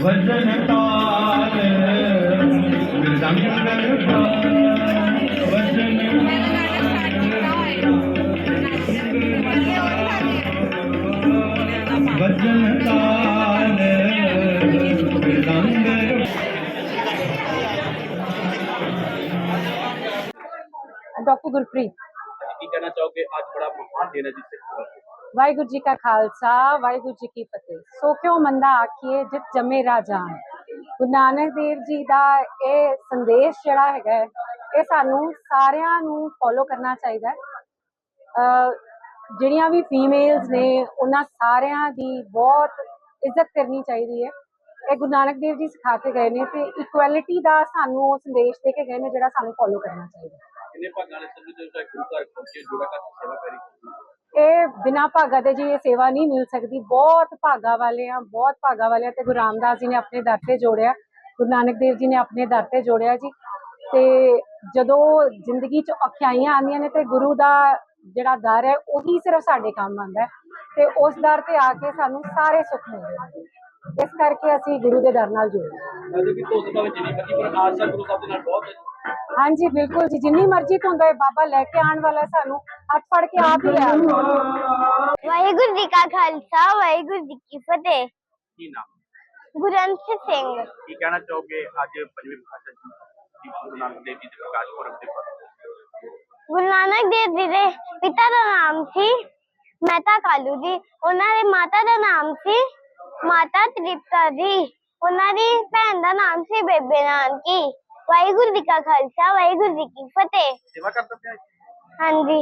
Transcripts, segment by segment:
ਵਜਨ ਤਾਲ ਰੰਗ ਵਜਨ ਵਜਨ ਤਾਲ ਰੰਗ ਡਾਕਟਰ ਗੁਰਪ੍ਰੀਤ ਕੀ ਕਹਿਣਾ ਚਾਹੋਗੇ ਅੱਜ ਬੜਾ ਮਹਾਨ ਦਿਨ ਹੈ ਜਿਸ ਤੇ ਵਾਹਿਗੁਰੂ ਜੀ ਕਾ ਖਾਲਸਾ, ਵਾਹਿਗੁਰੂ ਜੀ ਕੀ ਫਤਿਹ। ਸੋ ਕਿਉ ਮੰਦਾ ਆਖੀਏ, ਜਿਤ ਜੰਮੇ ਰਾਜਾਨ ਗੁਰੂ ਨਾਨਕ ਦੇਵ ਜੀ ਦਾ ਇਹ ਸੰਦੇਸ਼ ਜਿਹੜਾ ਹੈਗਾ ਇਹ ਸਾਨੂੰ ਸਾਰਿਆਂ ਨੂੰ ਫੋਲੋ ਕਰਨਾ ਚਾਹੀਦਾ ਹੈ। ਜਿਹੜੀਆਂ ਵੀ ਫੀਮੇਲਸ ਨੇ, ਉਹਨਾਂ ਸਾਰਿਆਂ ਦੀ ਬਹੁਤ ਇੱਜ਼ਤ ਕਰਨੀ ਚਾਹੀਦੀ ਹੈ। ਇਹ ਗੁਰੂ ਨਾਨਕ ਦੇਵ ਜੀ ਸਿਖਾ ਕੇ ਗਏ ਨੇ ਤੇ ਇਕੁਐਲਿਟੀ ਦਾ ਸਾਨੂੰ ਉਹ ਸੰਦੇਸ਼ ਦੇ ਕੇ ਗਏ ਨੇ, ਜਿਹੜਾ ਸਾਨੂੰ ਫੋਲੋ ਕਰਨਾ ਚਾਹੀਦਾ ਕਿੰਨੇ ਭਾਗਾਂ ਨੇ ਸਮਝਦੇ ਹੋ ਗੁਰੂ ਘਰ ਪਹੁੰਚੇ ਜੋੜਾ ਕਰ ਸੇਵਾ ਕਰੀ ਇਹ ਬਿਨਾਂ ਭਾਗਾ ਦੇ ਜੀ ਇਹ ਸੇਵਾ ਨਹੀਂ ਮਿਲ ਸਕਦੀ। ਬਹੁਤ ਭਾਗਾ ਵਾਲੇ ਆ ਬਹੁਤ ਭਾਗਾ ਵਾਲੇ ਆ ਤੇ ਗੁਰੂ ਰਾਮਦਾਸ ਜੀ ਨੇ ਆਪਣੇ ਦਰ ਤੇ ਜੋੜਿਆ। ਗੁਰੂ ਨਾਨਕ ਦੇਵ ਜੀ ਨੇ ਆਪਣੇ ਦਰ ਤੇ ਜੋੜਿਆ ਜੀ। ਤੇ ਜਦੋਂ ਜ਼ਿੰਦਗੀ 'ਚ ਔਖਿਆਈਆਂ ਆਉਂਦੀਆਂ ਨੇ ਤੇ ਗੁਰੂ ਦਾ ਜਿਹੜਾ ਦਰ ਹੈ ਉਹੀ ਸਿਰਫ ਸਾਡੇ ਕੰਮ ਆਉਂਦਾ ਹੈ। ਤੇ ਉਸ ਦਰ ਤੇ ਆ ਕੇ ਸਾਨੂੰ ਸਾਰੇ ਸੁੱਖ ਮਿਲਦੇ ਨੇ। ਇਸ ਕਰਕੇ ਅਸੀਂ ਗੁਰੂ ਦੇ ਦਰ ਨਾਲ ਜੁੜੇ ਹਾਂ। ਹੈ। ਹਾਂਜੀ ਬਿਲਕੁਲ ਜੀ ਜਿੰਨੀ ਮਰਜ਼ੀ ਧੁੰਦ ਹੋਏ ਬਾਬਾ ਲੈ ਕੇ ਆਉਣ ਵਾਲਾ ਸਾਨੂੰ ਹੱਥ ਫੜ ਕੇ ਆਪ ਹੀ ਲੈ ਵਾਹਿਗੁਰੂ ਜੀ ਕਾ ਖਾਲਸਾ ਵਾਹਿਗੁਰੂ ਜੀ ਕੀ ਫਤਿਹ। ਕੀ ਨਾਮ? ਗੁਰੰਸ਼ ਸਿੰਘ। ਕੀ ਕਹਿਣਾ ਚਾਹੋਗੇ ਅੱਜ ਪੰਜਵੇਂ ਪਾਤਸ਼ਾਹ ਜੀ ਦੀ ਗੁਰੂ ਨਾਨਕ ਦੇਵ ਜੀ ਦੇ ਪ੍ਰਕਾਸ਼ ਪੁਰਬ ਦੇ ਪਰ ਗੁਰੂ ਨਾਨਕ ਦੇਵ ਜੀ ਦੇ ਪਿਤਾ ਦਾ ਨਾਮ ਸੀ ਮਹਿਤਾ ਕਾਲੂ ਜੀ। ਉਹਨਾਂ ਦੇ ਮਾਤਾ ਦਾ ਨਾਮ ਸੀ ਮਾਤਾ ਤ੍ਰਿਪਤਾ ਜੀ। ਉਹਨਾਂ ਦੀ ਭੈਣ ਦਾ ਨਾਮ ਸੀ ਬੇਬੇ ਨਾਨਕੀ। ਵਾਹਿਗੁਰੂ ਜੀ ਕਾ ਖਾਲਸਾ ਵਾਹਿਗੁਰੂ ਜੀ ਕੀ ਫਤਿਹ। ਸੇਵਾ ਕਰਦਾ ਪਿਆ ਹਾਂਜੀ।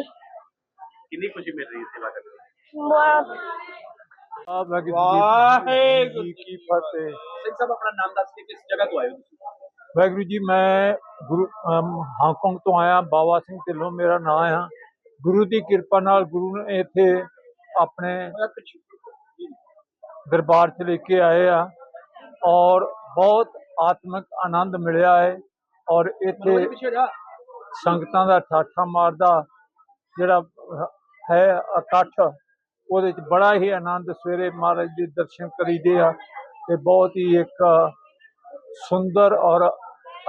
ਕਿੰਨੀ ਖੁਸ਼ੀ ਮਿਲ ਰਹੀ ਹੈ ਸੇਵਾ ਕਰਨ ਦੀ ਬਹੁਤ ਵਾਹਿਗੁਰੂ ਜੀ ਕੀ ਫਤਿਹ। ਸਿੰਘ ਸਾਹਿਬ ਆਪਣਾ ਨਾਮ ਦੱਸ ਕੇ ਕਿਸ ਜਗ੍ਹਾ ਤੋਂ ਆਏ ਹੋ ਤੁਸੀਂ? ਵਾਹਿਗੁਰੂ ਜੀ ਮੈਂ ਗੁਰੂ ਅਮ, ਹਾਂਗਕਾਂਗ ਤੋਂ ਆਇਆ ਬਾਵਾ ਸਿੰਘ ਢਿੱਲੋਂ ਮੇਰਾ ਨਾਮ ਆ। ਗੁਰੂ ਦੀ ਕਿਰਪਾ ਨਾਲ ਗੁਰੂ ਨੇ ਇੱਥੇ ਆਪਣੇ ਦਰਬਾਰ 'ਚ ਲੈ ਕੇ ਆਏ ਆ ਔਰ ਬਹੁਤ ਆਤਮਿਕ ਆਨੰਦ ਮਿਲਿਆ ਹੈ ਔਰ ਇੱਥੇ ਪਿੱਛੇ ਸੰਗਤਾਂ ਦਾ ਠਾਠਾ ਮਾਰਦਾ ਜਿਹੜਾ ਹੈ ਇਕੱਠ। ਉਹਦੇ ਚ ਬੜਾ ਹੀ ਆਨੰਦ ਸਵੇਰੇ ਮਹਾਰਾਜ ਦੇ ਦਰਸ਼ਨ ਕਰੀਦੇ ਆ ਤੇ ਬਹੁਤ ਹੀ ਇੱਕ ਸੁੰਦਰ ਔਰ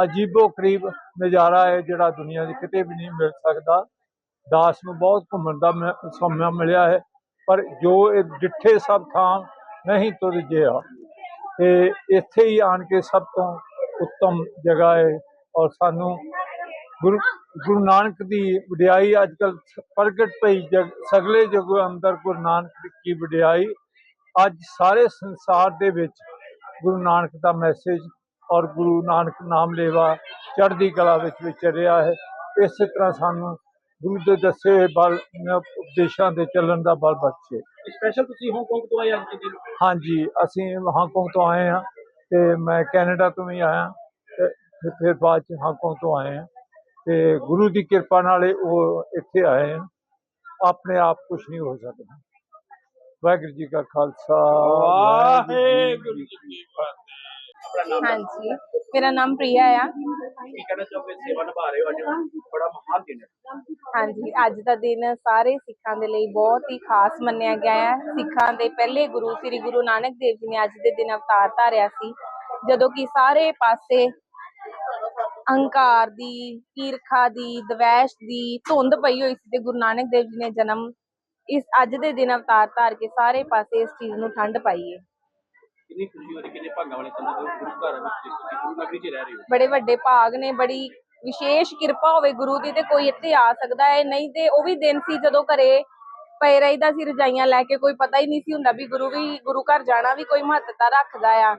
ਅਜੀਬੋ ਕਰੀਬ ਨਜ਼ਾਰਾ ਹੈ ਜਿਹੜਾ ਦੁਨੀਆ 'ਚ ਕਿਤੇ ਵੀ ਨਹੀਂ ਮਿਲ ਸਕਦਾ। ਦਾਸ ਨੂੰ ਬਹੁਤ ਘੁੰਮਣ ਦਾ ਮ- ਸਮਾਂ ਮਿਲਿਆ ਹੈ, ਪਰ ਜੋ ਇਹ ਡਿੱਠੇ ਸਭ ਥਾਂ ਨਹੀਂ ਤੁਰ ਜਿਆ ਤੇ ਇੱਥੇ ਹੀ ਆਣ ਕੇ ਸਭ ਤੋਂ ਉੱਤਮ ਜਗ੍ਹਾ ਹੈ ਔਰ ਸਾਨੂੰ ਗੁਰੂ ਗੁਰੂ ਨਾਨਕ ਦੀ ਵਡਿਆਈ ਅੱਜ ਕੱਲ ਪ੍ਰਗਟ ਪਈ ਜਗ ਸਗਲੇ ਜਗ ਅੰਦਰ ਗੁਰੂ ਨਾਨਕ ਦੀ ਵਡਿਆਈ। ਅੱਜ ਸਾਰੇ ਸੰਸਾਰ ਦੇ ਵਿੱਚ ਗੁਰੂ ਨਾਨਕ ਦਾ ਮੈਸੇਜ ਔਰ ਗੁਰੂ ਨਾਨਕ ਨਾਮ ਲੇਵਾ ਚੜ੍ਹਦੀ ਕਲਾ ਵਿੱਚ ਵਿਚਰਿਆ ਹੈ। ਇਸੇ ਤਰ੍ਹਾਂ ਸਾਨੂੰ ਗੁਰੂ ਦੇ ਦੱਸੇ ਹੋਏ ਬਲ ਉਪਦੇਸ਼ਾਂ ਦੇ ਚੱਲਣ ਦਾ ਬਲ ਬਖਸ਼ੇ। ਸਪੈਸ਼ਲ ਤੁਸੀਂ ਹਾਂਗਕਾਂਗ ਤੋਂ ਆਏ ਅੱਜ ਦੇ ਦਿਨ? ਹਾਂਜੀ ਅਸੀਂ ਹਾਂਗਕਾਂਗ ਤੋਂ ਆਏ ਹਾਂ ਤੇ ਮੈਂ ਕੈਨੇਡਾ ਤੋਂ ਵੀ ਆਇਆ ਤੇ ਫਿਰ ਬਾਅਦ ਚ ਹਾਂਗਕਾਂਗ ਤੋਂ ਆਏ ਹਾਂ। ਤੇ ਗੁਰੂ ਦੀ ਕਿਰਪਾ ਨਾਲ ਉਹ ਇੱਥੇ ਆਏ ਆਪਣੇ ਆਪ ਕੁਝ ਨਹੀਂ ਹੋ ਸਕਦਾ। ਵਾਹਿਗੁਰੂ ਜੀ ਕਾ ਖਾਲਸਾ ਵਾਹਿਗੁਰੂ ਜੀ ਕੀ ਫਤਿਹ। ਹਾਂਜੀ ਮੇਰਾ ਨਾਮ ਪ੍ਰਿਆ ਆ। ਕੀ ਕਹਿਣਾ ਚਾਹੋਗੇ? ਸੇਵਾ ਨਿਭਾ ਰਹੇ ਹੋ ਅੱਜ। ਬੜਾ ਮਹਾਨ ਦਿਨ ਹੈ। ਹਾਂਜੀ ਅੱਜ ਦਾ ਦਿਨ ਸਾਰੇ ਸਿੱਖਾਂ ਦੇ ਲਈ ਬਹੁਤ ਹੀ ਖਾਸ ਮੰਨਿਆ ਗਿਆ ਹੈ ਸਿੱਖਾਂ ਦੇ ਪਹਿਲੇ ਗੁਰੂ ਸ੍ਰੀ ਗੁਰੂ ਨਾਨਕ ਦੇਵ ਜੀ ਨੇ ਅੱਜ ਦੇ ਦਿਨ ਅਵਤਾਰ ਧਾਰਿਆ ਸੀ। ਜਦੋਂ ਕਿ ਸਾਰੇ ਪਾਸੇ ਅਹੰਕਾਰ ਦੀ ਈਰਖਾ ਦੀ ਦਵੈਸ਼ ਦੀ ਧੁੰਦ ਪਈ ਹੋਈ ਸੀ ਤੇ ਗੁਰੂ ਨਾਨਕ ਦੇਵ ਜੀ ਨੇ ਜਨਮ ਇਸ ਅੱਜ ਦੇ ਦਿਨ ਅਵਤਾਰ ਧਾਰ ਕੇ ਸਾਰੇ ਪਾਸੇ ਇਸ ਚੀਜ਼ ਨੂੰ ਠੰਡ ਪਾਈ ਹੈ ਕਿੰਨੀ ਖੁਸ਼ੀ ਹੋ ਰਹੀ ਕਿੰਨੇ ਭਾਗਾਂ ਵਾਲੇ ਸਮਝਦੇ ਹੋ ਗੁਰੂ ਘਰ ਵਿੱਚ ਤੁਸੀਂ ਗੁਰੂ ਨਗਰੀ 'ਚ ਰਹਿ ਰਹੇ ਹੋ? ਬੜੇ ਵੱਡੇ ਭਾਗ ਨੇ ਬੜੀ ਵਿਸ਼ੇਸ਼ ਕਿਰਪਾ ਹੋਵੇ ਗੁਰੂ ਦੀ ਤੇ ਕੋਈ ਇੱਥੇ ਆ ਸਕਦਾ ਹੈ ਨਹੀਂ ਤੇ ਉਹ ਵੀ ਦਿਨ ਸੀ ਜਦੋਂ ਘਰੇ ਪਏ ਰਹੀਦਾ ਸੀ ਰਜਾਈਆਂ ਲੈ ਕੇ ਕੋਈ ਪਤਾ ਹੀ ਨਹੀਂ ਸੀ ਹੁੰਦਾ ਵੀ ਗੁਰੂ ਵੀ ਗੁਰੂ ਘਰ ਜਾਣਾ ਵੀ ਕੋਈ ਮਹੱਤਤਾ ਰੱਖਦਾ ਆ।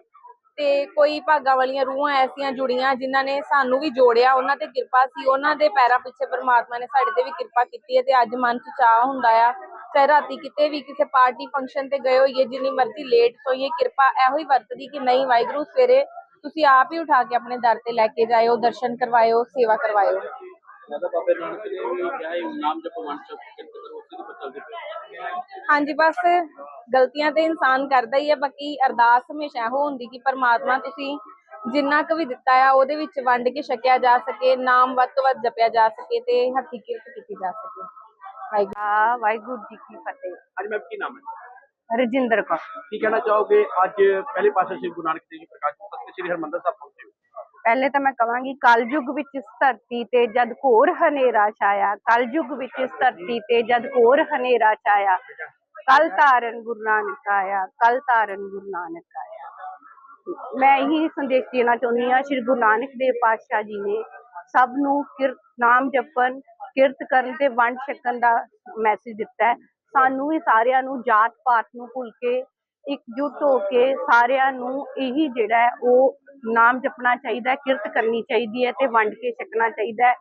ਤੇ ਕੋਈ ਭਾਗਾਂ ਵਾਲੀਆਂ ਰੂਹਾਂ ਐਸੀਆਂ ਜੁੜੀਆਂ ਜਿਨ੍ਹਾਂ ਨੇ ਸਾਨੂੰ ਵੀ ਜੋੜਿਆ, ਉਹਨਾਂ ਤੇ ਕਿਰਪਾ ਸੀ, ਉਹਨਾਂ ਦੇ ਪੈਰਾਂ ਪਿੱਛੇ ਪਰਮਾਤਮਾ ਨੇ ਸਾਡੇ ਤੇ ਵੀ ਕਿਰਪਾ ਕੀਤੀ ਹੈ ਤੇ ਅੱਜ ਮਨ ਚ ਚਾਹ ਹੁੰਦਾ ਆ। ਚਾਹੇ ਰਾਤੀ ਕਿਤੇ ਵੀ ਕਿਸੇ ਪਾਰਟੀ ਫੰਕਸ਼ਨ ਤੇ ਗਏ ਹੋਈਏ, ਜਿੰਨੀ ਮਰਜ਼ੀ ਲੇਟ ਸੋਈਏ, ਕਿਰਪਾ ਇਹੋ ਹੀ ਵਰਤਦੀ ਕਿ ਨਹੀਂ ਵਾਹਿਗੁਰੂ, ਸਵੇਰੇ ਤੁਸੀਂ ਆਪ ਹੀ ਉਠਾ ਕੇ ਆਪਣੇ ਦਰ ਤੇ ਲੈ ਕੇ ਜਾਇਓ, ਦਰਸ਼ਨ ਕਰਵਾਇਓ, ਸੇਵਾ ਕਰਵਾਇਓ। ਦਾਦਾ ਬਾਬੇ ਨਾਨਕ ਨੇ ਵੀ ਕਿਹਾ ਹੈ ਨਾਮ ਜਪੋ ਮਨ ਚ ਕਿਰਤ ਕਰੋ ਉਸੇ ਦੇ ਉੱਪਰ ਚੱਲਦੇ ਪਏ ਹਾਂਜੀ ਬਸ ਗਲਤੀਆਂ ਤੇ ਇਨਸਾਨ ਕਰਦਾ ਹੀ ਹੈ ਬਾਕੀ ਅਰਦਾਸ ਹਮੇਸ਼ਾ ਇਹੋ ਹੁੰਦੀ ਕਿ ਪਰਮਾਤਮਾ ਤੁਸੀਂ ਜਿੰਨਾ ਕੁ ਵੀ ਦਿੱਤਾ ਆ ਉਹਦੇ ਵਿੱਚ ਵੰਡ ਕੇ ਛਕਿਆ ਜਾ ਸਕੇ ਨਾਮ ਵੱਧ ਤੋਂ ਵੱਧ ਜਪਿਆ ਜਾ ਸਕੇ ਤੇ ਹੱਥੀ ਕਿਰਤ ਕੀਤੀ ਜਾ ਸਕੇ। ਵਾਹਿਗੁਰੂ। ਵਾਹਿਗੁਰੂ ਜੀ ਕੀ ਫਤਿਹ। ਅੱਜ ਮੈਂ ਕੀ ਨਾਮ ਹੈ? ਰਜਿੰਦਰ ਕੌਰ। ਕੀ ਕਹਿਣਾ ਚਾਹੋਗੇ? ਅੱਜ ਪਹਿਲੇ ਪਾਸੇ ਸ੍ਰੀ ਗੁਰੂ ਨਾਨਕ ਦੇਵ ਜੀ ਪ੍ਰਕਾਸ਼ ਪੁਰਬ ਤੇ ਸ੍ਰੀ ਹਰਿਮੰਦਰ ਸਾਹਿਬ ਪਹੁੰਚੇ ਹੋ। ਪਹਿਲੇ ਤਾਂ ਮੈਂ ਕਵਾਂਗੀ ਕਲਯੁਗ ਵਿੱਚ ਇਸ ਧਰਤੀ ਤੇ ਜਦ ਘੋਰ ਹਨੇਰਾ ਛਾਇਆ ਕਲਯੁਗ ਵਿੱਚ ਇਸ ਧਰਤੀ ਤੇ ਜਦ ਘੋਰ ਹਨੇਰਾ ਛਾਇਆ, ਕਲ ਤਾਰਨ ਗੁਰੂ ਨਾਨਕ ਆਇਆ, ਕਲ ਤਾਰਨ ਗੁਰੂ ਨਾਨਕ ਆਇਆ। ਮੈਂ ਇਹੀ ਸੰਦੇਸ਼ ਦੇਣਾ ਚਾਹੁੰਦੀ ਹਾਂ, ਸ਼੍ਰੀ ਗੁਰੂ ਨਾਨਕ ਦੇਵ ਪਾਤਸ਼ਾਹ ਜੀ ਨੇ ਸਭ ਨੂੰ ਕਿਰਤ ਨਾਮ ਜਪਣ, ਕਿਰਤ ਕਰਨ ਤੇ ਵੰਡ ਛਕਣ ਦਾ ਮੈਸੇਜ ਦਿੱਤਾ ਹੈ। ਸਾਨੂੰ ਵੀ ਸਾਰਿਆਂ ਨੂੰ ਜਾਤ ਪਾਤ ਨੂੰ ਭੁੱਲ ਕੇ, ਇਕਜੁੱਟ ਹੋ ਕੇ ਸਾਰਿਆਂ ਨੂੰ ਇਹੀ ਜਿਹੜਾ ਹੈ, ਉਹ ਨਾਮ ਜਪਣਾ ਚਾਹੀਦਾ ਕਿਰਤ ਕਰਨੀ ਚਾਹੀਦੀ ਹੈ ਤੇ ਵੰਡ ਕੇ ਛਕਣਾ ਚਾਹੀਦਾ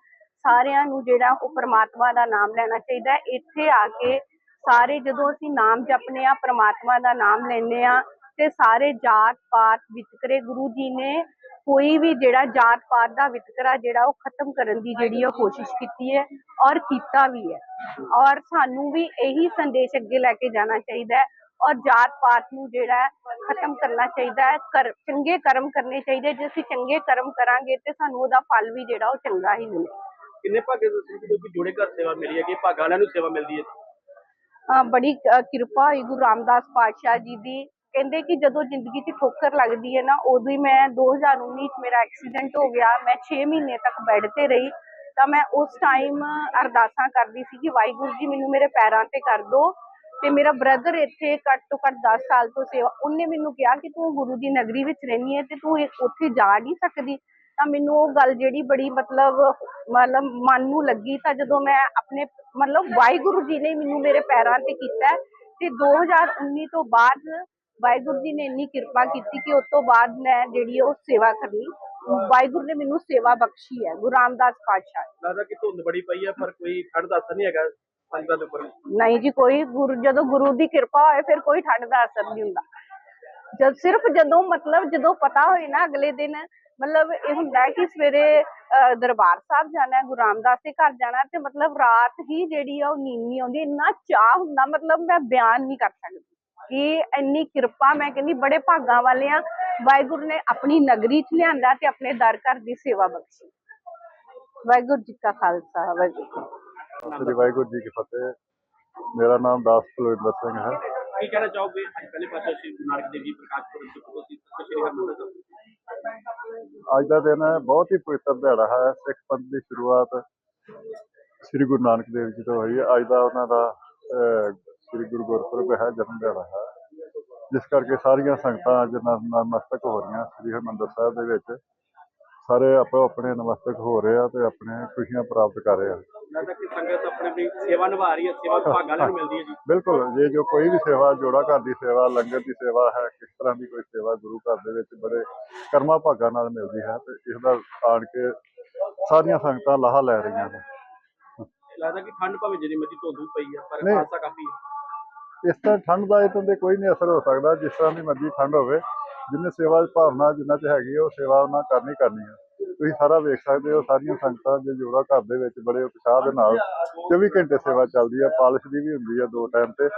ਸਾਰਿਆਂ ਨੂੰ ਜਿਹੜਾ ਉਹ ਪ੍ਰਮਾਤਮਾ ਦਾ ਨਾਮ ਲੈਣਾ ਚਾਹੀਦਾ ਇੱਥੇ ਆ ਕੇ ਸਾਰੇ ਜਦੋਂ ਅਸੀਂ ਨਾਮ ਜਪਨੇ ਆ, ਪਰਮਾਤਮਾ ਦਾ ਨਾਮ ਲੈਨੇ ਆ ਤੇ ਸਾਰੇ ਜਾਤ ਪਾਤ ਵਿਤਕਰੇ, ਗੁਰੂ ਜੀ ਨੇ ਕੋਈ ਵੀ ਜਿਹੜਾ ਜਾਤ ਪਾਤ ਦਾ ਵਿਤਕਰਾ ਜਿਹੜਾ ਉਹ ਖਤਮ ਕਰਨ ਦੀ ਜਿਹੜੀ ਉਹ ਕੋਸ਼ਿਸ਼ ਕੀਤੀ ਹੈ ਔਰ ਕੀਤਾ ਵੀ ਹੈ। ਔਰ ਸਾਨੂੰ ਵੀ ਇਹੀ ਸੰਦੇਸ਼ ਅੱਗੇ ਲੈ ਕੇ ਜਾਣਾ ਚਾਹੀਦਾ ਹੈ ਔਰ ਜਾਤ ਪਾਤ ਨੂੰ ਜਿਹੜਾ ਖਤਮ ਕਰਨਾ ਚਾਹੀਦਾ ਹੈ ਚੰਗੇ ਕਰਮ ਕਰਨੇ ਚਾਹੀਦੇ ਜੇ ਅਸੀਂ ਚੰਗੇ ਕਰਮ ਕਰਾਂਗੇ ਤੇ ਸਾਨੂੰ ਉਹਦਾ ਫਲ ਵੀ ਜਿਹੜਾ ਉਹ ਚੰਗਾ ਹੀ ਮਿਲੇ। ਕਿੰਨੇ ਭਾਗੇ ਸਿੰਘ ਕਿਉਂਕਿ ਜੋੜੇ ਘਰ ਸੇਵਾ ਮਿਲੀ ਹੈ ਕਿ ਭਾਗਾਂ ਵਾਲਿਆਂ ਨੂੰ ਸੇਵਾ ਮਿਲਦੀ ਹੈ ਬੜੀ ਕਿਰਪਾ ਹੋਈ ਗੁਰੂ ਰਾਮਦਾਸ ਪਾਤਸ਼ਾਹ ਜੀ ਦੀ। ਕਹਿੰਦੇ ਕਿ ਜਦੋਂ ਜ਼ਿੰਦਗੀ 'ਚ ਠੋਕਰ ਲੱਗਦੀ ਹੈ ਨਾ ਉਦੋਂ ਹੀ ਮੈਂ 2019 'ਚ ਮੇਰਾ ਐਕਸੀਡੈਂਟ ਹੋ ਗਿਆ ਮੈਂ 6 ਮਹੀਨੇ ਤੱਕ ਬੈੱਡ ਤੇ ਰਹੀ। ਤਾਂ ਮੈਂ ਉਸ ਟਾਈਮ ਅਰਦਾਸਾਂ ਕਰਦੀ ਸੀ ਕਿ ਵਾਹਿਗੁਰੂ ਜੀ ਮੈਨੂੰ ਮੇਰੇ ਪੈਰਾਂ ਤੇ ਕਰ ਦੋ। ਤੇ ਮੇਰਾ ਬ੍ਰਦਰ ਇੱਥੇ ਘੱਟ ਤੋਂ ਘੱਟ 10 ਸਾਲ ਤੋਂ ਸੇਵਾ, ਉਹਨੇ ਮੈਨੂੰ ਕਿਹਾ ਕਿ ਤੂੰ ਗੁਰੂ ਦੀ ਨਗਰੀ ਵਿੱਚ ਰਹਿੰਦੀ ਹੈ ਤੇ ਤੂੰ ਉੱਥੇ ਜਾ ਨਹੀਂ ਸਕਦੀ। ਤਾਂ ਮੈਨੂੰ ਉਹ ਗੱਲ ਜਿਹੜੀ ਬੜੀ ਮਤਲਬ ਮਤਲਬ ਮਨ ਨੂੰ ਲੱਗੀ ਤਾਂ ਜਦੋਂ ਮੈਂ ਆਪਣੇ, ਮਤਲਬ ਵਾਹਿਗੁਰੂ ਜੀ ਨੇ ਮੈਨੂੰ ਮੇਰੇ ਪੈਰਾਂ ਤੇ ਕੀਤਾ ਹੈ ਤੇ 2019 ਤੋਂ ਬਾਅਦ ਵਾਹਿਗੁਰੂ ਜੀ ਨੇ ਇੰਨੀ ਕਿਰਪਾ ਕੀਤੀ ਕਿ ਉਸ ਤੋਂ ਬਾਅਦ ਮੈਂ ਜਿਹੜੀ ਉਹ ਸੇਵਾ ਕਰਨੀ, ਵਾਹਿਗੁਰੂ ਨੇ ਮੈਨੂੰ ਸੇਵਾ ਬਖਸ਼ੀ ਹੈ, ਗੁਰੂ ਰਾਮਦਾਸ ਪਾਤਸ਼ਾਹ। ਲੱਗਦਾ ਕਿ ਧੁੰਦ ਬੜੀ ਪਈ ਹੈ, ਪਰ ਕੋਈ ਠੰਡ ਦਾ ਨਹੀਂ ਹੈਗਾ। ਸੰਗਤਾਂ ਦੇ ਉੱਪਰ ਨਹੀਂ ਜੀ, ਕੋਈ ਗੁਰੂ, ਜਦੋਂ ਗੁਰੂ ਦੀ ਕਿਰਪਾ ਹੋਏ, ਫਿਰ ਕੋਈ ਠੰਡ ਦਾ ਅਸਰ ਨਹੀਂ ਹੁੰਦਾ। ਜਦ ਸਿਰਫ ਜਦੋਂ, ਮਤਲਬ ਜਦੋਂ ਪਤਾ ਹੋਏ ਨਾ ਅਗਲੇ ਦਿਨ, ਮਤਲਬ ਇਹ ਹੁੰਦਾ ਕਿ ਸਵੇਰੇ ਦਰਬਾਰ ਸਾਹਿਬ ਜਾਣਾ ਗੁਰੂ ਰਾਮਦਾਸ ਦੇ ਘਰ ਜਾਣਾ ਤੇ ਮਤਲਬ ਰਾਤ ਹੀ ਜਿਹੜੀ ਆ ਉਹ ਨੀਂਦ ਨਹੀਂ ਆਉਂਦੀ, ਇੰਨਾ ਚਾਹ ਹੁੰਦਾ, ਮਤਲਬ ਮੈਂ ਬਿਆਨ ਨਹੀਂ ਕਰ ਸਕਦੀ ਕਿ ਇੰਨੀ ਕਿਰਪਾ, ਮੈਂ ਕਹਿੰਦੀ ਬੜੇ ਭਾਗਾਂ ਵਾਲੇ ਆ, ਵਾਹਿਗੁਰੂ ਨੇ ਆਪਣੀ ਨਗਰੀ 'ਚ ਲਿਆਂਦਾ ਤੇ ਆਪਣੇ ਦਰ ਘਰ ਦੀ ਸੇਵਾ ਬਖਸ਼ੀ। ਵਾਹਿਗੁਰੂ ਜੀ ਕਾ ਖਾਲਸਾ, ਵਾਹਿਗੁਰੂ ਸ੍ਰੀ ਵਾਹਿਗੁਰੂ ਜੀ ਕੀ ਫਤਿਹ। ਮੇਰਾ ਨਾਮ ਦਾਸ ਕੁਲਵਿੰਦਰ ਸਿੰਘ ਹੈ। ਕੀ ਕਹਿਣਾ ਚਾਹੋਗੇ? ਅੱਜ ਪਹਿਲੇ ਪਾਸੇ ਸ੍ਰੀ ਗੁਰੂ ਨਾਨਕ ਦੇਵ ਜੀ ਪ੍ਰਕਾਸ਼ ਪੁਰਬ ਤੇ ਤੁਸੀਂ ਸ੍ਰੀ ਹਰਿਮੰਦਰ ਸਾਹਿਬ ਅੱਜ ਦਾ ਦਿਨ ਬਹੁਤ ਹੀ ਪਵਿੱਤਰ ਦਿਹਾੜਾ ਹੈ। ਸਿੱਖ ਪੰਥ ਦੀ ਸ਼ੁਰੂਆਤ ਸ੍ਰੀ ਗੁਰੂ ਨਾਨਕ ਦੇਵ ਜੀ ਤੋਂ ਹੋਈ ਹੈ। ਅੱਜ ਦਾ ਉਹਨਾਂ ਦਾ ਸ੍ਰੀ ਗੁਰੂ ਗੁਰਪੁਰਬ ਹੈ ਜਨਮ ਦਿਹਾੜਾ ਹੈ। ਜਿਸ ਕਰਕੇ ਸਾਰੀਆਂ ਸੰਗਤਾਂ ਅੱਜ ਨਤਮਸਤਕ ਹੋ ਰਹੀਆਂ ਸ੍ਰੀ ਹਰਿਮੰਦਰ ਸਾਹਿਬ ਦੇ ਵਿੱਚ। ਸਾਰੇ ਆਪੋ ਆਪਣੇ ਨਮਸਤਕ ਹੋ ਰਹੇ ਆ ਤੇ ਆਪਣੇ ਖੁਸ਼ੀਆਂ ਪ੍ਰਾਪਤ ਕਰ ਰਹੇ ਆ। ਲੱਗਦਾ ਕਿ ਸੰਗਤ ਆਪਣੀ ਆਪਣੀ ਸੇਵਾ ਨਿਭਾ ਰਹੀ ਹੈ ਸੇਵਾ ਭਾਗਾਂ ਵਾਲਿਆਂ ਨੂੰ ਮਿਲਦੀ ਹੈ ਜੀ। ਬਿਲਕੁਲ ਜੇ ਜੋ ਕੋਈ ਵੀ ਸੇਵਾ ਜੋੜਾ ਘਰ ਦੀ ਸੇਵਾ ਲੰਗਰ ਦੀ ਸੇਵਾ ਹੈ ਕਿਸ ਤਰ੍ਹਾਂ ਦੀ ਕੋਈ ਸੇਵਾ ਗੁਰੂ ਘਰ ਦੇ ਵਿੱਚ ਬੜੇ ਕਰਮਾ ਭਾਗਾਂ ਨਾਲ ਮਿਲਦੀ ਹੈ ਤੇ ਇਸ ਦਾ ਆਣ ਕੇ ਸਾਰੀਆਂ ਸੰਗਤਾਂ ਲਾਹਾ ਲੈ ਰਹੀਆਂ ਨੇ। ਲੱਗਦਾ ਕਿ ਠੰਡ ਭਾਵੇਂ ਜਿੰਨੀ ਮਰਜ਼ੀ ਧੁੰਦ ਪਈ ਹੈ ਪਰ। ਖਾਸਾ ਕਾਫੀ ਇਸ ਤਰ੍ਹਾਂ ਠੰਡ ਦਾ ਇਹ ਤੇ ਕੋਈ ਨਹੀਂ ਅਸਰ ਹੋ ਸਕਦਾ ਜਿਸ ਤਰ੍ਹਾਂ ਦੀ ਮਰਜ਼ੀ ਠੰਡ ਹੋਵੇ। ਜਿੰਨੇ ਸੇਵਾ ਦੀ ਭਾਵਨਾ ਜਿੰਨਾ ਚ ਹੈਗੀ ਹੈ, ਉਹ ਸੇਵਾ ਉਹਨਾਂ ਕਰਨੀ ਕਰਨੀ ਹੈ ਤੁਸੀਂ ਸਾਰਾ ਵੇਖ ਸਕਦੇ ਹੋ ਸਾਰੀਆਂ ਸੰਗਤਾਂ ਜੇ ਜੋੜਾ ਘਰ ਦੇ ਵਿੱਚ ਬੜੇ ਉਤਸ਼ਾਹ ਦੇ ਨਾਲ 24 ਘੰਟੇ ਸੇਵਾ ਚੱਲਦੀ ਹੈ ਪਾਲਿਸ਼ ਦੀ ਵੀ ਹੁੰਦੀ ਹੈ ਦੋ ਟਾਈਮ ਤੇ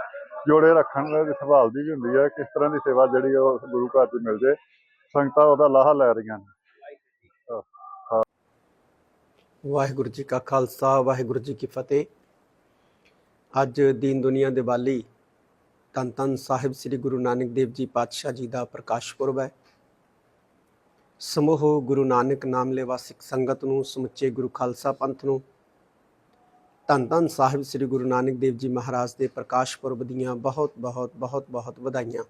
ਜੋੜੇ ਰੱਖਣ ਦੀ ਸੰਭਾਲ ਦੀ ਵੀ ਹੁੰਦੀ ਹੈ ਕਿਸ ਤਰ੍ਹਾਂ ਦੀ ਸੇਵਾ ਜਿਹੜੀ ਉਹ ਗੁਰੂ ਘਰ 'ਚ ਮਿਲ ਜੇ ਸੰਗਤਾਂ ਉਹਦਾ ਲਾਹਾ ਲੈ ਰਹੀਆਂ ਨੇ। ਵਾਹਿਗੁਰੂ ਜੀ ਕਾ ਖਾਲਸਾ ਵਾਹਿਗੁਰੂ ਜੀ ਕੀ ਫਤਿਹ। ਅੱਜ ਦੀਨ ਦੁਨੀਆ ਦੀਵਾਲੀ ਵਾਲੀ ਧੰਨ ਧੰਨ ਸਾਹਿਬ ਸ੍ਰੀ ਗੁਰੂ ਨਾਨਕ ਦੇਵ ਜੀ ਪਾਤਸ਼ਾਹ ਜੀ ਦਾ ਪ੍ਰਕਾਸ਼ ਪੁਰਬ ਹੈ। ਸਮੂਹ ਗੁਰੂ ਨਾਨਕ ਨਾਮ ਲੈਵਾ ਸਿੱਖ ਸੰਗਤ ਨੂੰ, ਸਮੁੱਚੇ ਗੁਰੂ ਖਾਲਸਾ ਪੰਥ ਨੂੰ ਧੰਨ ਧੰਨ ਸਾਹਿਬ ਸ੍ਰੀ ਗੁਰੂ ਨਾਨਕ ਦੇਵ ਜੀ ਮਹਾਰਾਜ ਦੇ ਪ੍ਰਕਾਸ਼ ਪੁਰਬ ਦੀਆਂ ਬਹੁਤ ਬਹੁਤ ਬਹੁਤ ਬਹੁਤ ਵਧਾਈਆਂ।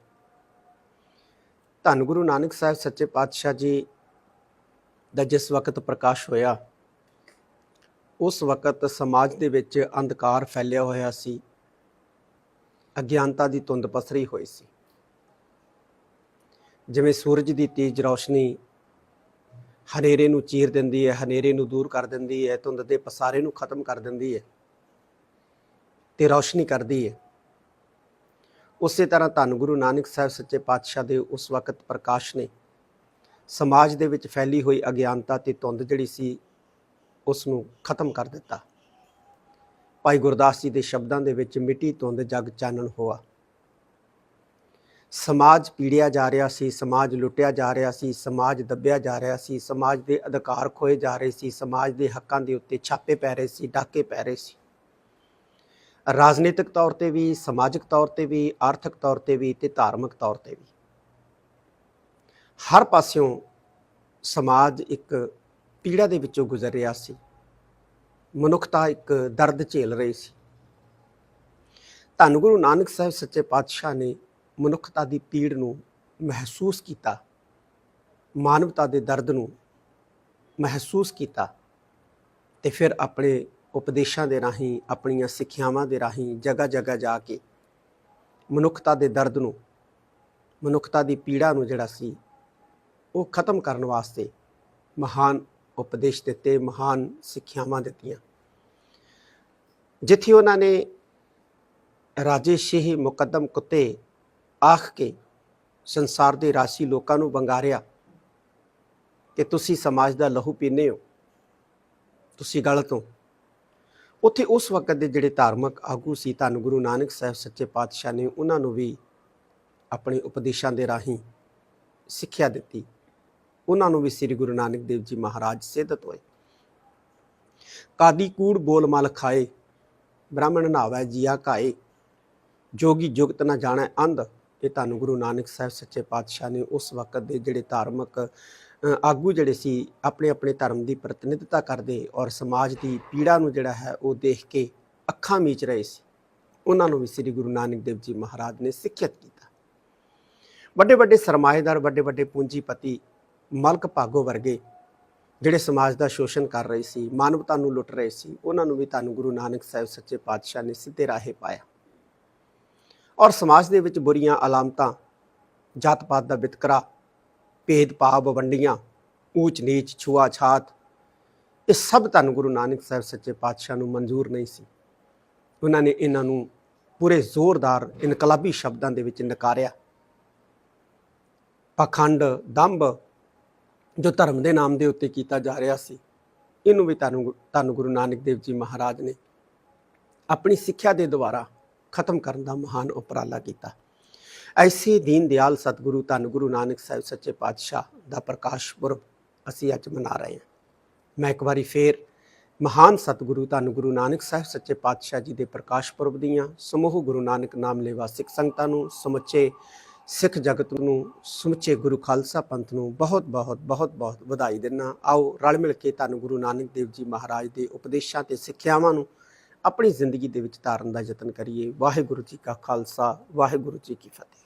ਧੰਨ ਗੁਰੂ ਨਾਨਕ ਸਾਹਿਬ ਸੱਚੇ ਪਾਤਸ਼ਾਹ ਜੀ ਦਾ ਜਿਸ ਵਕਤ ਪ੍ਰਕਾਸ਼ ਹੋਇਆ, ਉਸ ਵਕਤ ਸਮਾਜ ਦੇ ਵਿੱਚ ਅੰਧਕਾਰ ਫੈਲਿਆ ਹੋਇਆ ਸੀ। ਅਗਿਆਨਤਾ ਦੀ ਧੁੰਦ ਪਸਰੀ ਹੋਈ ਸੀ। ਜਿਵੇਂ ਸੂਰਜ ਦੀ ਤੇਜ਼ ਰੌਸ਼ਨੀ ਹਨੇਰੇ ਨੂੰ ਚੀਰ ਦਿੰਦੀ ਹੈ, ਹਨੇਰੇ ਨੂੰ ਦੂਰ ਕਰ ਦਿੰਦੀ ਹੈ, ਧੁੰਦ ਦੇ ਪਸਾਰੇ ਨੂੰ ਖਤਮ ਕਰ ਦਿੰਦੀ ਹੈ ਤੇ ਰੌਸ਼ਨੀ ਕਰਦੀ ਹੈ। ਉਸੇ ਤਰ੍ਹਾਂ ਧੰਨ ਗੁਰੂ ਨਾਨਕ ਸਾਹਿਬ ਸੱਚੇ ਪਾਤਸ਼ਾਹ ਦੇ ਉਸ ਵਕਤ ਪ੍ਰਕਾਸ਼ ਨੇ ਸਮਾਜ ਦੇ ਵਿੱਚ ਫੈਲੀ ਹੋਈ ਅਗਿਆਨਤਾ ਤੇ ਧੁੰਦ ਜਿਹੜੀ ਸੀ ਉਸ ਨੂੰ ਖਤਮ ਕਰ ਦਿੱਤਾ। ਭਾਈ ਗੁਰਦਾਸ ਜੀ ਦੇ ਸ਼ਬਦਾਂ ਦੇ ਵਿੱਚ ਮਿੱਟੀ ਧੁੰਦ ਜਗ ਚਾਨਣ ਹੋਆ। ਸਮਾਜ ਪੀੜਿਆ ਜਾ ਰਿਹਾ ਸੀ, ਸਮਾਜ ਲੁੱਟਿਆ ਜਾ ਰਿਹਾ ਸੀ, ਸਮਾਜ ਦੱਬਿਆ ਜਾ ਰਿਹਾ ਸੀ, ਸਮਾਜ ਦੇ ਅਧਿਕਾਰ ਖੋਏ ਜਾ ਰਹੇ ਸੀ, ਸਮਾਜ ਦੇ ਹੱਕਾਂ ਦੇ ਉੱਤੇ ਛਾਪੇ ਪੈ ਰਹੇ ਸੀ, ਡਾਕੇ ਪੈ ਰਹੇ ਸੀ। ਰਾਜਨੀਤਿਕ ਤੌਰ ਤੇ ਵੀ, ਸਮਾਜਿਕ ਤੌਰ ਤੇ ਵੀ, ਆਰਥਿਕ ਤੌਰ ਤੇ ਵੀ ਤੇ ਧਾਰਮਿਕ ਤੌਰ ਤੇ ਵੀ। ਹਰ ਪਾਸਿਓਂ ਸਮਾਜ ਇੱਕ ਪੀੜਾ ਦੇ ਵਿੱਚੋਂ ਗੁਜ਼ਰ ਰਿਹਾ ਸੀ। ਮਨੁੱਖਤਾ ਇੱਕ ਦਰਦ ਝੇਲ ਰਹੀ ਸੀ। ਧੰਨ ਗੁਰੂ ਨਾਨਕ ਸਾਹਿਬ ਸੱਚੇ ਪਾਤਸ਼ਾਹ ਨੇ ਮਨੁੱਖਤਾ ਦੀ ਪੀੜ ਨੂੰ ਮਹਿਸੂਸ ਕੀਤਾ, ਮਾਨਵਤਾ ਦੇ ਦਰਦ ਨੂੰ ਮਹਿਸੂਸ ਕੀਤਾ ਤੇ ਫਿਰ ਆਪਣੇ ਉਪਦੇਸ਼ਾਂ ਦੇ ਰਾਹੀਂ, ਆਪਣੀਆਂ ਸਿੱਖਿਆਵਾਂ ਦੇ ਰਾਹੀਂ ਜਗ੍ਹਾ ਜਗ੍ਹਾ ਜਾ ਕੇ ਮਨੁੱਖਤਾ ਦੇ ਦਰਦ ਨੂੰ, ਮਨੁੱਖਤਾ ਦੀ ਪੀੜਾ ਨੂੰ ਜਿਹੜਾ ਸੀ ਉਹ ਖਤਮ ਕਰਨ ਵਾਸਤੇ ਮਹਾਨ ਉਪਦੇਸ਼ ਦਿੱਤੇ ਮਹਾਨ ਸਿੱਖਿਆਵਾਂ ਦਿੱਤੀਆਂ। ਜਿੱਥੇ ਉਹਨਾਂ ਨੇ ਰਾਜੇ ਸ਼ੇਹ ਮੁਕੱਦਮ ਕੁੱਤੇ ਆਖ ਕੇ ਸੰਸਾਰ ਦੇ ਰਾਸ਼ੀ ਲੋਕਾਂ ਨੂੰ ਵੰਗਾਰਿਆ ਕਿ ਤੁਸੀਂ ਸਮਾਜ ਦਾ ਲਹੂ ਪੀਂਦੇ ਹੋ, ਤੁਸੀਂ ਗਲਤ ਹੋ। ਉੱਥੇ ਉਸ ਵਕਤ ਦੇ ਜਿਹੜੇ ਧਾਰਮਿਕ ਆਗੂ ਸੀ, ਧੰਨ ਗੁਰੂ ਨਾਨਕ ਸਾਹਿਬ ਸੱਚੇ ਪਾਤਸ਼ਾਹ ਨੇ ਉਹਨਾਂ ਨੂੰ ਵੀ ਆਪਣੇ ਉਪਦੇਸ਼ਾਂ ਦੇ ਰਾਹੀਂ ਸਿੱਖਿਆ ਦਿੱਤੀ। ਉਹਨਾਂ ਨੂੰ ਵੀ ਸ੍ਰੀ ਗੁਰੂ ਨਾਨਕ ਦੇਵ ਜੀ ਮਹਾਰਾਜ ਸਿੱਧਤ ਹੋਏ। ਕਾਦੀ ਕੂੜ ਬੋਲ ਮਲ ਖਾਏ, ਬ੍ਰਾਹਮਣ ਨਾਵੈ ਜੀਆ ਕਾਏ ਜੋਗੀ ਜੁਗਤ ਨਾ ਜਾਣੈ ਅੰਧ। ਇਹ ਤੁਹਾਨੂੰ ਗੁਰੂ ਨਾਨਕ ਸਾਹਿਬ ਸੱਚੇ ਪਾਤਸ਼ਾਹ ਨੇ ਉਸ ਵਕਤ ਦੇ ਜਿਹੜੇ ਧਾਰਮਿਕ ਆਗੂ ਜਿਹੜੇ ਸੀ ਆਪਣੇ ਆਪਣੇ ਧਰਮ ਦੀ ਪ੍ਰਤੀਨਿਧਤਾ ਕਰਦੇ ਔਰ ਸਮਾਜ ਦੀ ਪੀੜਾ ਨੂੰ ਜਿਹੜਾ ਹੈ ਉਹ ਦੇਖ ਕੇ ਅੱਖਾਂ ਮੀਚ ਰਹੇ ਸੀ। ਉਹਨਾਂ ਨੂੰ ਵੀ ਸ੍ਰੀ ਗੁਰੂ ਨਾਨਕ ਦੇਵ ਜੀ ਮਹਾਰਾਜ ਨੇ ਸਿੱਖਿਅਤ ਕੀਤਾ। ਵੱਡੇ ਵੱਡੇ ਸਰਮਾਏਦਾਰ ਵੱਡੇ ਵੱਡੇ ਪੂੰਜੀਪਤੀ ਮਲਕ ਭਾਗੋ ਵਰਗੇ ਜਿਹੜੇ ਸਮਾਜ ਦਾ ਸ਼ੋਸ਼ਣ ਕਰ ਰਹੇ ਸੀ, ਮਾਨਵਤਾ ਨੂੰ ਲੁੱਟ ਰਹੇ ਸੀ, ਉਹਨਾਂ ਨੂੰ ਵੀ ਤੁਹਾਨੂੰ ਗੁਰੂ ਨਾਨਕ ਸਾਹਿਬ ਸੱਚੇ ਪਾਤਸ਼ਾਹ ਨੇ ਸਿੱਧੇ ਰਾਹੇ ਪਾਇਆ। ਔਰ ਸਮਾਜ ਦੇ ਵਿੱਚ ਬੁਰੀਆਂ ਅਲਾਮਤਾਂ ਜਾਤ ਪਾਤ ਦਾ ਵਿਤਕਰਾ ਭੇਦ ਭਾਵ ਵੰਡੀਆਂ, ਊਚ ਨੀਚ, ਛੂਆ ਛਾਤ, ਇਹ ਸਭ ਤੁਹਾਨੂੰ ਗੁਰੂ ਨਾਨਕ ਸਾਹਿਬ ਸੱਚੇ ਪਾਤਸ਼ਾਹ ਨੂੰ ਮਨਜ਼ੂਰ ਨਹੀਂ ਸੀ। ਉਹਨਾਂ ਨੇ ਇਹਨਾਂ ਨੂੰ ਪੂਰੇ ਜ਼ੋਰਦਾਰ ਇਨਕਲਾਬੀ ਸ਼ਬਦਾਂ ਦੇ ਵਿੱਚ ਨਕਾਰਿਆ। ਪਖੰਡ, ਦੰਭ ਜੋ ਧਰਮ ਦੇ ਨਾਮ ਦੇ ਉੱਤੇ ਕੀਤਾ ਜਾ ਰਿਹਾ ਸੀ, ਇਹਨੂੰ ਵੀ ਤੁਹਾਨੂੰ ਤੁਹਾਨੂੰ ਗੁਰੂ ਨਾਨਕ ਦੇਵ ਜੀ ਮਹਾਰਾਜ ਨੇ ਆਪਣੀ ਸਿੱਖਿਆ ਦੇ ਦੁਆਰਾ ਖਤਮ ਕਰਨ ਦਾ ਮਹਾਨ ਉਪਰਾਲਾ ਕੀਤਾ। ਐਸੇ ਦੀਨ ਦਿਆਲ ਸਤਿਗੁਰੂ ਧੰਨ ਗੁਰੂ ਨਾਨਕ ਸਾਹਿਬ ਸੱਚੇ ਪਾਤਸ਼ਾਹ ਦਾ ਪ੍ਰਕਾਸ਼ ਪੁਰਬ ਅਸੀਂ ਅੱਜ ਮਨਾ ਰਹੇ ਹਾਂ। ਮੈਂ ਇੱਕ ਵਾਰੀ ਫੇਰ ਮਹਾਨ ਸਤਿਗੁਰੂ ਧੰਨ ਗੁਰੂ ਨਾਨਕ ਸਾਹਿਬ ਸੱਚੇ ਪਾਤਸ਼ਾਹ ਜੀ ਦੇ ਪ੍ਰਕਾਸ਼ ਪੁਰਬ ਦੀਆਂ ਸਮੂਹ ਗੁਰੂ ਨਾਨਕ ਨਾਮ ਲੇਵਾ ਸਿੱਖ ਸੰਗਤਾਂ ਨੂੰ ਸਮੁੱਚੇ ਸਿੱਖ ਜਗਤ ਨੂੰ ਸਮੁੱਚੇ ਗੁਰੂ ਖਾਲਸਾ ਪੰਥ ਨੂੰ ਬਹੁਤ ਬਹੁਤ ਬਹੁਤ ਬਹੁਤ ਵਧਾਈ ਦਿੰਨਾ। ਆਓ ਰਲ ਮਿਲ ਕੇ ਤੁਹਾਨੂੰ ਗੁਰੂ ਨਾਨਕ ਦੇਵ ਜੀ ਮਹਾਰਾਜ ਦੇ ਉਪਦੇਸ਼ਾਂ ਤੇ ਸਿੱਖਿਆਵਾਂ ਨੂੰ ਆਪਣੀ ਜ਼ਿੰਦਗੀ ਦੇ ਵਿੱਚ ਧਾਰਨ ਦਾ ਯਤਨ ਕਰੀਏ। ਵਾਹਿਗੁਰੂ ਜੀ ਕਾ ਖਾਲਸਾ, ਵਾਹਿਗੁਰੂ ਜੀ ਕੀ ਫਤਿਹ।